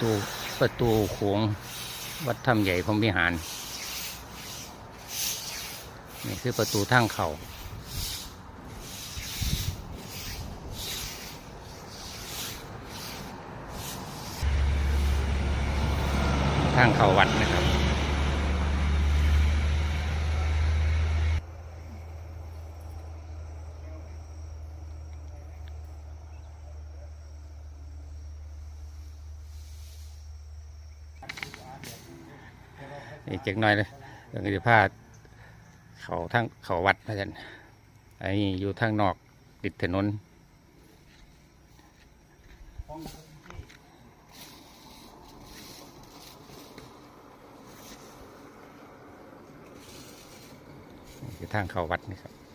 ตูประตูโขงวัดถ้ำใหญ่พรมวิหาร นี่คือประตูทางเขาทางเข้าวัดนะครับ อีกจักน้อยเลยเดี๋ยวจะพาเขาทางเขาวัดพระจันอันนี้อยู่ทางนอกติดถนนคือทางเข้าวัดนี่ครับ